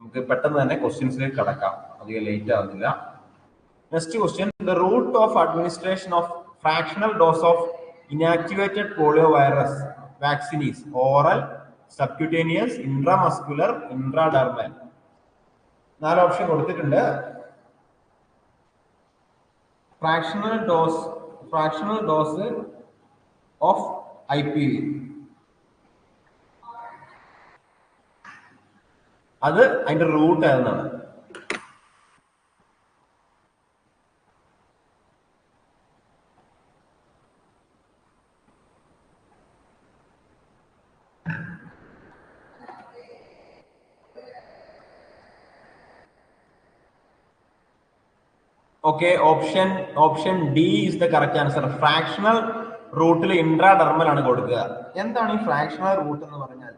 നമുക്ക് പെട്ടെന്ന് തന്നെ ക്വസ്റ്റ്യൻസിലേക്ക് കടക്കാം. അധികം ലേറ്റ് ആവുന്നില്ല. Next question the route of administration of fractional dose of inactivated polio virus vaccines oral subcutaneous intramuscular intradermal നാല് ഓപ്ഷൻ കൊടുത്തിട്ടുണ്ട്. Fractional dose fractional dose of I P V അത് അതിന്റെ route ഏതെന്നാണ് okay option option D is the correct answer fractional റൂട്ടിൽ intradermal ആണ് കൊടുക്കുക. എന്താണ് ഈ fractional root എന്ന് പറഞ്ഞാൽ?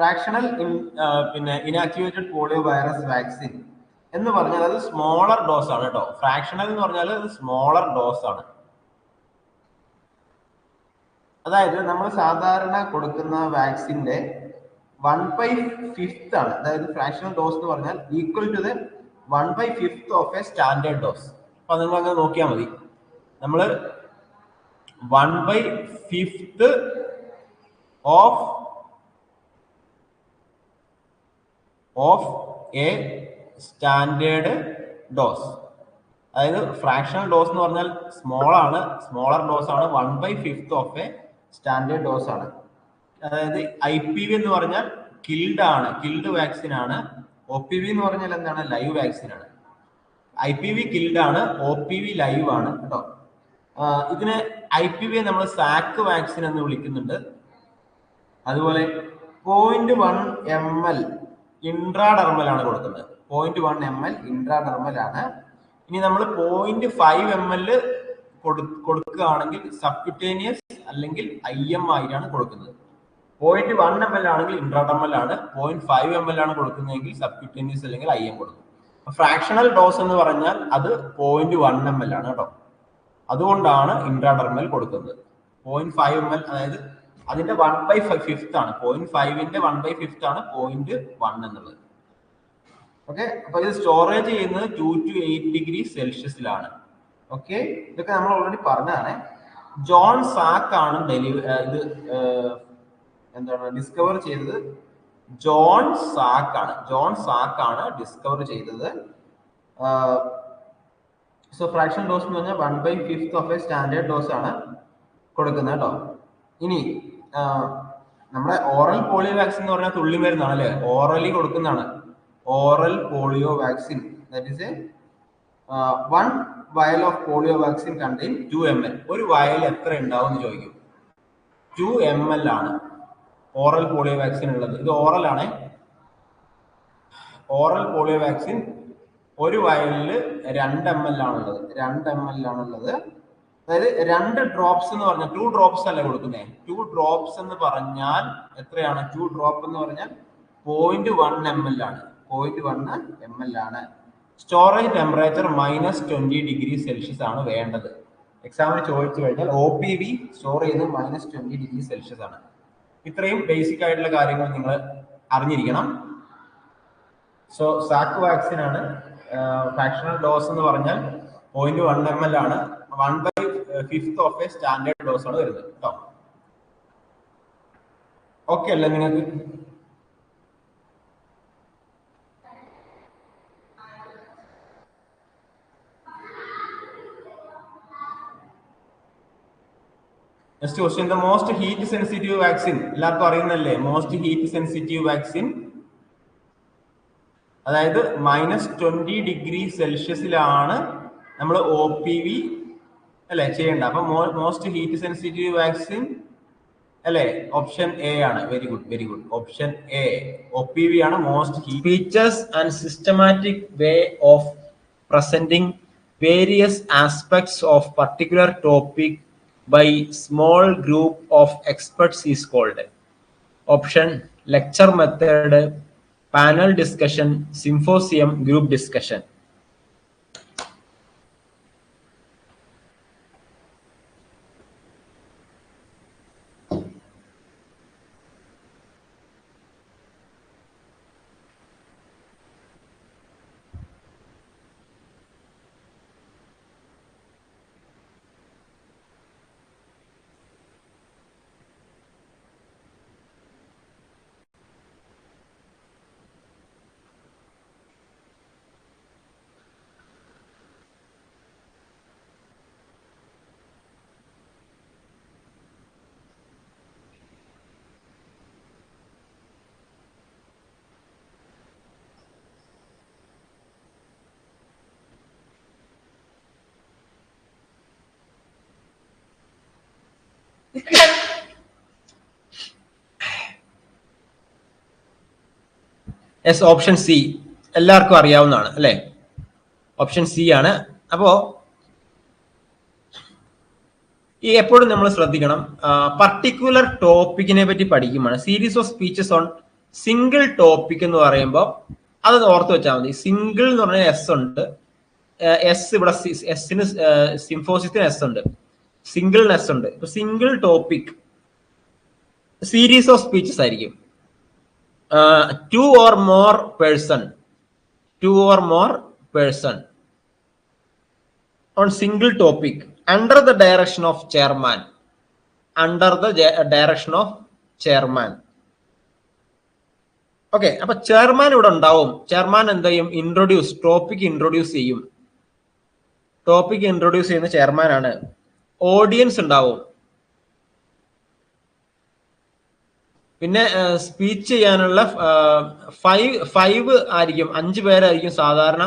ഫ്രാക്ഷണൽ പിന്നെ ഇനാക്ടിവേറ്റഡ് പോളിയോ വൈറസ് വാക്സിൻ എന്ന് പറഞ്ഞാൽ അത് സ്മോളർ ഡോസ് ആണ് കേട്ടോ. ഫ്രാക്ഷണൽ എന്ന് പറഞ്ഞാൽ അത് സ്മോളർ ഡോസ് ആണ്. അതായത് നമ്മൾ സാധാരണ കൊടുക്കുന്ന വാക്സിന്റെ വൺ ബൈ ഫിഫ്ത്ത് ആണ്. അതായത് ഫ്രാക്ഷണൽ ഡോസ് എന്ന് പറഞ്ഞാൽ equal to the one by fifth of a standard dose അപ്പൊ നിങ്ങൾ അങ്ങനെ നോക്കിയാൽ മതി. നമ്മൾ one by fifth of of a standard dose അതായത് ഫ്രാക്ഷണൽ ഡോസ് എന്ന് പറഞ്ഞാൽ സ്മോൾ ആണ് സ്മോളർ ഡോസ് ആണ് one by fifth of a standard dose ആണ്. അതായത് ഐ പി വി എന്ന് പറഞ്ഞാൽ കിൽഡ് ആണ് കിൽഡ് വാക്സിൻ ആണ്. ഒ പി വി എന്ന് പറഞ്ഞാൽ എന്താണ്? ലൈവ് വാക്സിൻ ആണ്. ഐ പി വി കിൽഡ് ആണ് ഒ പി വി ലൈവ് ആണ് കേട്ടോ. ഇതിന് ഐ പി വി നമ്മൾ സാക്ക് വാക്സിൻ എന്ന് വിളിക്കുന്നുണ്ട്. അതുപോലെ point one M L intradermal ആണ് കൊടുക്കുന്നത്. Point one M L intradermal ആണ്. ഇനി നമ്മൾ പോയിന്റ് ഫൈവ് എം എൽ കൊടുക്കുകയാണെങ്കിൽ സബ്ക്യൂട്ടേനിയസ് അല്ലെങ്കിൽ ഐ എം ആയിട്ടാണ് കൊടുക്കുന്നത്. പോയിന്റ് വൺ എം എൽ ആണെങ്കിൽ ഇൻട്രാഡർമൽ ആണ്. പോയിന്റ് ഫൈവ് എം എൽ ആണ് കൊടുക്കുന്നതെങ്കിൽ സബ്ക്യൂട്ടേനിയസ് അല്ലെങ്കിൽ ഐ എം കൊടുക്കും. ഫ്രാക്ഷണൽ ഡോസ് എന്ന് പറഞ്ഞാൽ അത് പോയിന്റ് വൺ എം എൽ ആണ് കേട്ടോ. അതുകൊണ്ടാണ് ഇൻട്രാഡർമൽ കൊടുക്കുന്നത്. പോയിന്റ് ഫൈവ് എം എൽ അതായത് അതിന്റെ വൺ ബൈ ഫിഫ്ത്ത് ആണ്. പോയിന്റ് ഫൈവിന്റെ വൺ ബൈ ഫിഫ്ത്ത് ആണ് പോയിന്റ് വൺ എന്നുള്ളത്. ഓക്കെ അപ്പൊ ഇത് സ്റ്റോറേജ് ചെയ്യുന്നത് ടു ടു എയ്റ്റ് ഡിഗ്രി സെൽഷ്യസിലാണ് ഓക്കെ ഇതൊക്കെ നമ്മൾ ഓൾറെഡി പറഞ്ഞതാണ്. ജോൺ സാക്ക് ആണ് ഡെലിവറി ഇത് എന്താണ് ഡിസ്കവർ ചെയ്തത്? ജോൺ സാക്ക് ആണ്. ജോൺ സാക്ക് ആണ് ഡിസ്കവർ ചെയ്തത്. സോ ഫ്രാക്ഷൻ ഡോസ് എന്ന് പറഞ്ഞാൽ one by fifth of a standard dose ആണ് കൊടുക്കുന്നത് കേട്ടോ. ഇനി നമ്മുടെ ഓറൽ പോളിയോ വാക്സിൻ എന്ന് പറഞ്ഞാൽ തുള്ളി മരുന്നാണ് അല്ലെ? ഓറലി കൊടുക്കുന്നതാണ്. Oral polio vaccine that is a one vial of polio vaccine contain two M L ഒരു വയൽ എത്ര ഉണ്ടാവും എന്ന് ചോദിക്കും. ടു എം എൽ ആണ് ഓറൽ പോളിയോ വാക്സിൻ ഉള്ളത്. ഇത് ഓറൽ ആണ്. ഓറൽ പോളിയോ വാക്സിൻ ഒരു വയലിൽ രണ്ട് എം എൽ ആണുള്ളത്. രണ്ട് എം എൽ ആണുള്ളത്. അതായത് രണ്ട് ഡ്രോപ്സ് എന്ന് പറഞ്ഞാൽ ടു ഡ്രോപ്സ് അല്ല കൊടുക്കുന്നേ? ടു ഡ്രോപ്സ് എന്ന് പറഞ്ഞാൽ എത്രയാണ്? ടു ഡ്രോപ്പ് എന്ന് പറഞ്ഞാൽ പോയിന്റ് വൺ എം എൽ ആണ്. പോയിന്റ് വൺ എം എൽ ആണ്. Storage temperature minus twenty degree Celsius ആണ് വേണ്ടത്. എക്സാമിന് ചോദിച്ചു കഴിഞ്ഞാൽ ഒ പി വി സ്റ്റോർ ചെയ്യുന്നത് മൈനസ് ട്വന്റി ഡിഗ്രി സെൽഷ്യസ് ആണ്. ഇത്രയും ബേസിക് ആയിട്ടുള്ള കാര്യങ്ങൾ നിങ്ങൾ അറിഞ്ഞിരിക്കണം. സോ സാക്ക് വാക്സിൻ ആണ്. ഫാക്ഷണൽ ഡോസ് എന്ന് പറഞ്ഞാൽ പോയിന്റ് വൺ എം എൽ ആണ്. One by fifth of a standard dose ആണ് വരുന്നത് കേട്ടോ ഓക്കെ അല്ലേ നിങ്ങൾക്ക് next question the most heat sensitive vaccine എല്ലാവർക്കും അറിയുന്നല്ലേ മോസ്റ്റ് ഹീറ്റ് സെൻസിറ്റീവ് വാക്സിൻ അതായത് മൈനസ് ട്വന്റി ഡിഗ്രി സെൽഷ്യസിലാണ് നമ്മൾ ഒ പി വി അല്ലെ? ചെയ്യണ്ട. അപ്പൊ മോസ്റ്റ് ഹീറ്റ് സെൻസിറ്റീവ് വാക്സിൻ അല്ലെ? ഓപ്ഷൻ എ ആണ്. Very good very good option A O P V ആണ് most features and systematic way of presenting various aspects of particular topic by small group of experts is called option lecture method panel discussion symposium group discussion. Yes option C എല്ലാവർക്കും അറിയാവുന്നതാണ് അല്ലേ? Option C ആണ്. അപ്പോ ഈ എപ്പോഴും നമ്മൾ ശ്രദ്ധിക്കണം particular ടോപ്പിക്കിനെ പറ്റി പഠിക്കുമ്പോൾ series of speeches on single topic എന്ന് പറയുമ്പോൾ അത് ഓർത്ത് വെച്ചാൽ മതി. സിംഗിൾ എന്ന് പറഞ്ഞാൽ എസ് ഉണ്ട്. എസ് ഇവിടെ എസിന് സിംഫോസിസിന് എസ് ഉണ്ട്. സിംഗിളിന് എസ് ഉണ്ട്. Single topic series of speeches ആയിരിക്കും. Two or more person two or more person on single topic under the direction of chairman under the direction of chairman okay അപ്പൊ chairman ഇവിടെ ഉണ്ടാവും. ചെയർമാൻ എന്ത് ചെയ്യും? Introduce topic introduce ചെയ്യും. Topic introduce ചെയ്യുന്ന chairman ആണ്. Audience ഉണ്ടാവും. പിന്നെ സ്പീച്ച് ചെയ്യാനുള്ള ഫൈവ് ഫൈവ് ആയിരിക്കും അഞ്ച് പേരായിരിക്കും സാധാരണ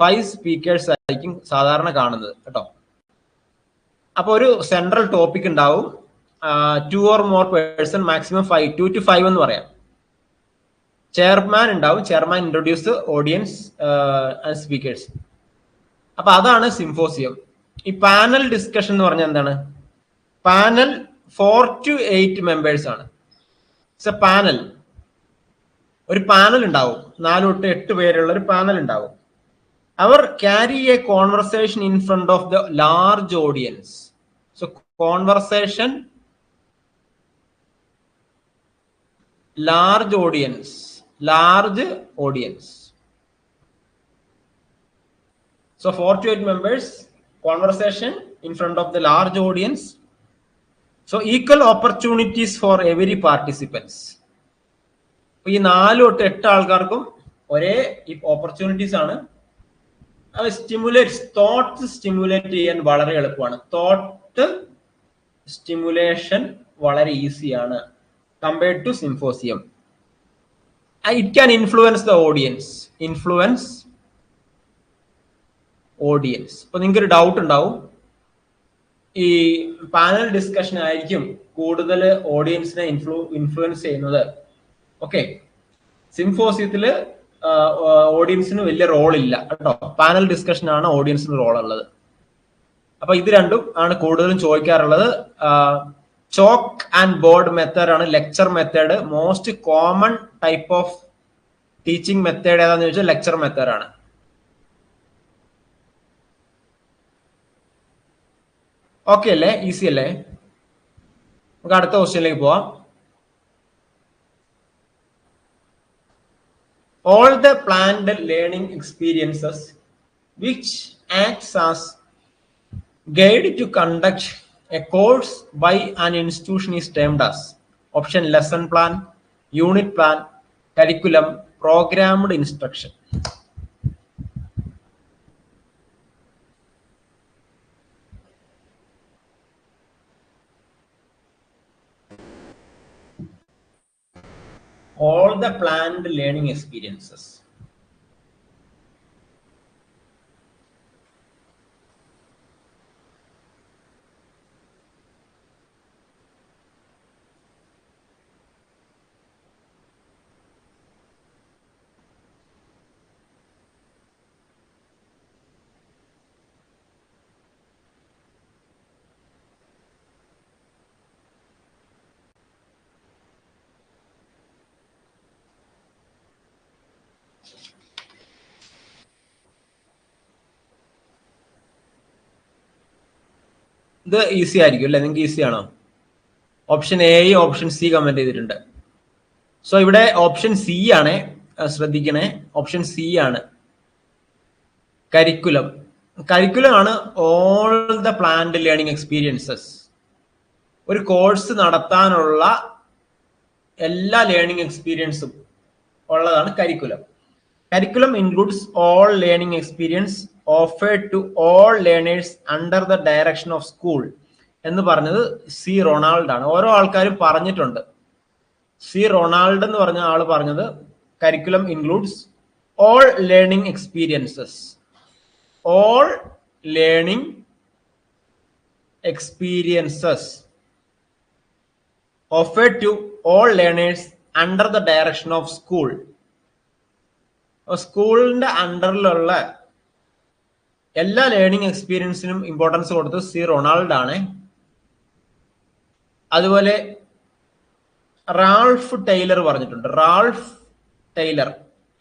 ഫൈവ് സ്പീക്കേഴ്സ് ആയിരിക്കും സാധാരണ കാണുന്നത് കേട്ടോ. അപ്പോൾ ഒരു സെൻട്രൽ ടോപ്പിക് ഉണ്ടാവും. Two or more person maximum five two to five എന്ന് പറയാം. ചെയർമാൻ ഉണ്ടാവും. Chairman introduce audience and speakers അപ്പൊ അതാണ് സിംഫോസിയം ഈ പാനൽ ഡിസ്കഷൻ എന്ന് പറഞ്ഞാൽ എന്താണ്? Panel four to eight members ആണ്. ഇറ്റ്സ് എ പാനൽ ഒരു പാനൽ ഉണ്ടാവും. നാല് തൊട്ട് എട്ട് പേരുള്ള ഒരു പാനൽ ഉണ്ടാവും. അവർ carry a conversation in front of the large audience so conversation large audience large audience so four to eight members conversation in front of the large audience. So equal opportunities for every participants ഈ നാല് തൊട്ട് എട്ട് ആൾക്കാർക്കും ഒരേ opportunities ആണ്. Stimulate thoughts stimulate ചെയ്യാൻ വളരെ എളുപ്പമാണ്. തോട്ട് സ്റ്റിമുലേഷൻ വളരെ ഈസിയാണ് compared to symposium it can influence the audience influence audience അപ്പൊ നിങ്ങൾക്ക് ഒരു ഡൗട്ട് ഉണ്ടാവും. ഈ പാനൽ ഡിസ്കഷൻ ആയിരിക്കും കൂടുതൽ ഓഡിയൻസിനെ ഇൻഫ്ലു ഇൻഫ്ലുവൻസ് ചെയ്യുന്നത്. ഓക്കെ സിംഫോസിയത്തിൽ ഓഡിയൻസിന് വലിയ റോൾ ഇല്ല. കേട്ടോ? പാനൽ ഡിസ്കഷൻ ആണ് ഓഡിയൻസിന് റോൾ ഉള്ളത്. അപ്പൊ ഇത് രണ്ടും ആണ് കൂടുതലും ചോദിക്കാറുള്ളത്. ചോക്ക് ആൻഡ് ബോർഡ് മെത്തേഡ് ആണ് lecture method most common type of teaching method ഏതാന്ന് ചോദിച്ചാൽ ലെക്ചർ മെത്തേഡ് ആണ്. ഓക്കെ അല്ലേ? ഈസി അല്ലേ? നമുക്ക് അടുത്ത ക്വസ്റ്റ്യനിലേക്ക് പോവാം. All the planned learning experiences which acts as guide to conduct a course by an institution is termed as option lesson plan unit plan curriculum programmed instruction all the planned learning experiences. ഇത് easy ആയിരിക്കും അല്ലേ? നിങ്ങൾക്ക് easy ആണോ? Option A option C comment ചെയ്തിട്ടുണ്ട്. So ഇവിടെ option C ആണ്. ശ്രദ്ധിക്കണേ. Option C ആണ്. കരിക്കുലം കരിക്കുലം ആണ് all the planned learning experiences ഒരു കോഴ്സ് നടത്താനുള്ള എല്ലാ ലേണിംഗ് എക്സ്പീരിയൻസും ഉള്ളതാണ് curriculum curriculum includes all learning experience offered to all learners under the direction of school എന്ന് പറഞ്ഞത് സി റൊണാൾഡ് ആണ്. ഓരോ ആൾക്കാരും പറഞ്ഞിട്ടുണ്ട്. സി റൊണാൾഡ് എന്ന് പറഞ്ഞ ആൾ പറഞ്ഞത് curriculum includes all learning experiences all learning experiences offered to all learners under the direction of school സ്കൂളിന്റെ അണ്ടറിലുള്ള എല്ലാ ലേണിംഗ് എക്സ്പീരിയൻസിനും ഇമ്പോർട്ടൻസ് കൊടുത്തത് സി റൊണാൾഡ് ആണ് അതുപോലെ റാൾഫ് ടൈലർ പറഞ്ഞിട്ടുണ്ട്. Ralph Tyler.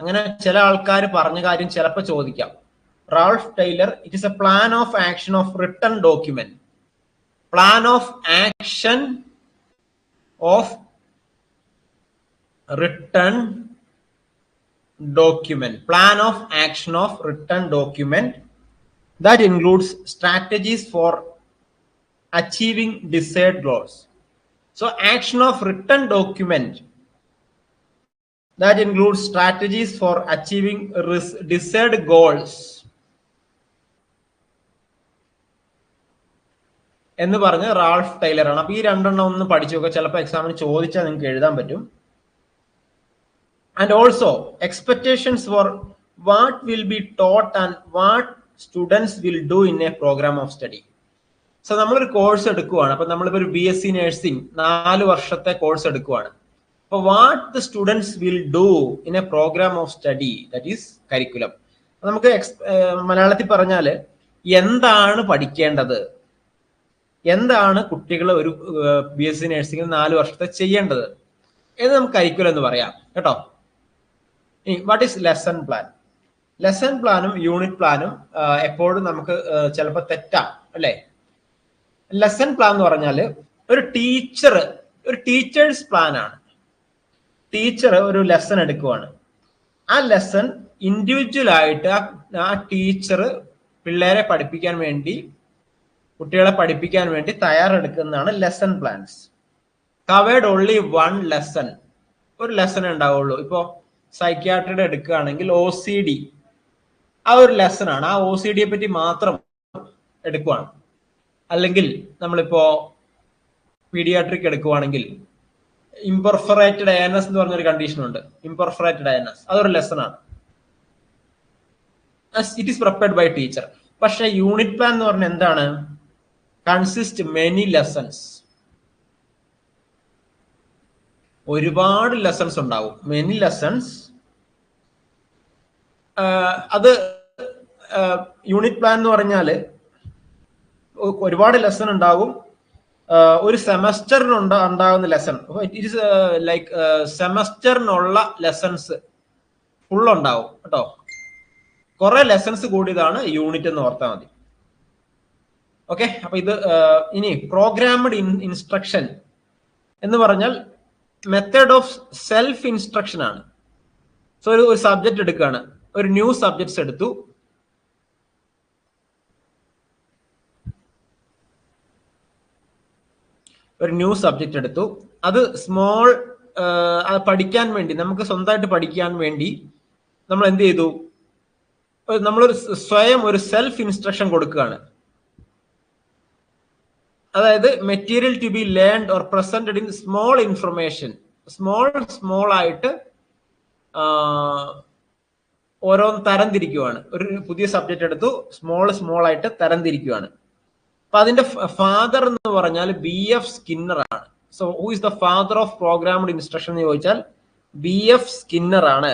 അങ്ങനെ ചില ആൾക്കാർ പറഞ്ഞ കാര്യം ചിലപ്പോൾ ചോദിക്കാം. Ralph Tyler it is a plan of action of return document plan of action of return document plan of action of return document. That includes strategies for achieving desired goals so action of written document that includes strategies for achieving desired goals എന്ന് പറഞ്ഞ് Ralf Taylor ആണ് അപ്പൊ ഈ രണ്ടെണ്ണം ഒന്ന് പഠിച്ചു നോക്കുക ചിലപ്പോൾ എക്സാമിന് ചോദിച്ചാൽ നിങ്ങൾക്ക് എഴുതാൻ പറ്റും and also expectations for what will be taught and what students will do in a program of study. So നമ്മളൊരു കോഴ്സ് എടുക്കുവാണ്. അപ്പൊ നമ്മളിപ്പോ ഒരു ബി എസ് സി നഴ്സിംഗ് നാല് വർഷത്തെ കോഴ്സ് എടുക്കുവാണ്. അപ്പൊ what the students will do in a program of study that is curriculum നമുക്ക് മലയാളത്തിൽ പറഞ്ഞാൽ എന്താണ് പഠിക്കേണ്ടത്? എന്താണ് കുട്ടികൾ ഒരു ബി എസ് സി നഴ്സിംഗിൽ നാല് വർഷത്തെ ചെയ്യേണ്ടത്? എന്ന് നമുക്ക് കരിക്കുലം എന്ന് പറയാം. കേട്ടോ? What is lesson plan lesson പ്ലാനും യൂണിറ്റ് പ്ലാനും എപ്പോഴും നമുക്ക് ചിലപ്പോൾ തെറ്റാം അല്ലേ? ലെസൺ പ്ലാൻ എന്ന് പറഞ്ഞാൽ ഒരു ടീച്ചർ ഒരു ടീച്ചേഴ്സ് പ്ലാൻ ആണ്. ടീച്ചർ ഒരു ലെസൺ എടുക്കുവാണ്. ആ ലെസൺ ഇൻഡിവിജ്വൽ ആയിട്ട് ആ- ടീച്ചർ പിള്ളേരെ പഠിപ്പിക്കാൻ വേണ്ടി കുട്ടികളെ പഠിപ്പിക്കാൻ വേണ്ടി തയ്യാറെടുക്കുന്നതാണ് lesson plans covered only one lesson ഒരു ലെസൺ ഉണ്ടാവുള്ളൂ. ഇപ്പോ സൈക്യാട്രിയുടെ എടുക്കുകയാണെങ്കിൽ ഒ സി ഡി ആ ഒരു ലെസൺ ആണ് ആ ഒ സി ഡിയെ പറ്റി മാത്രം എടുക്കുവാണ്. അല്ലെങ്കിൽ നമ്മളിപ്പോ പീഡിയാട്രിക് എടുക്കുവാണെങ്കിൽ ഇംപെർഫറേറ്റഡ് അയനസ് എന്ന് പറഞ്ഞൊരു കണ്ടീഷൻ ഉണ്ട്. ഇംപെർഫറേറ്റഡ് അയനസ് അതൊരു ലെസൺ ആണ് it is prepared by teacher പക്ഷെ യൂണിറ്റ് പ്ലാൻ എന്ന് പറഞ്ഞ എന്താണ്? കൺസിസ്റ്റ് മെനി ലെസൺസ് ഒരുപാട് ലെസൺസ് ഉണ്ടാവും. മെനി ലെസൺസ് അത് യൂണിറ്റ് പ്ലാൻ എന്ന് പറഞ്ഞാൽ ഒരുപാട് ലെസൺ ഉണ്ടാകും. ഒരു സെമസ്റ്ററിനുണ്ട് ഉണ്ടാകുന്ന ലെസൺ ഇറ്റ് ഇസ് ലൈക്ക് സെമസ്റ്ററിനുള്ള ലെസൺസ് ഫുൾ ഉണ്ടാവും കേട്ടോ. കുറെ ലെസൺസ് കൂടിയതാണ് യൂണിറ്റ് എന്ന് ഓർത്താൽ മതി. ഓക്കെ അപ്പൊ ഇത് ഇനി പ്രോഗ്രാംഡ് ഇൻസ്ട്രക്ഷൻ എന്ന് പറഞ്ഞാൽ മെത്തേഡ് ഓഫ് സെൽഫ് ഇൻസ്ട്രക്ഷൻ ആണ്. സോ ഒരു സബ്ജക്റ്റ് എടുക്കുകയാണ് ഒരു ന്യൂ സബ്ജക്ട്സ് എടുത്തു. ഒരു ന്യൂ സബ്ജക്റ്റ് എടുത്തു. അത് സ്മോൾ പഠിക്കാൻ വേണ്ടി നമുക്ക് സ്വന്തമായിട്ട് പഠിക്കാൻ വേണ്ടി നമ്മൾ എന്ത് ചെയ്തു? നമ്മളൊരു സ്വയം ഒരു സെൽഫ് ഇൻസ്ട്രക്ഷൻ കൊടുക്കുകയാണ്. അതായത് material to be learned or presented in small information small small ആയിട്ട് ഓരോന്ന് തരംതിരിക്കുവാണ്. ഒരു പുതിയ സബ്ജക്റ്റ് എടുത്തു സ്മോൾ സ്മോൾ ആയിട്ട് തരംതിരിക്കുവാണ്. അപ്പൊ അതിന്റെ ഫാദർ എന്ന് പറഞ്ഞാൽ ബി എഫ് സ്കിന്നർ ആണ്. So who is the father of programmed instruction എന്ന് ചോദിച്ചാൽ ബി എഫ് സ്കിന്നർ ആണ്.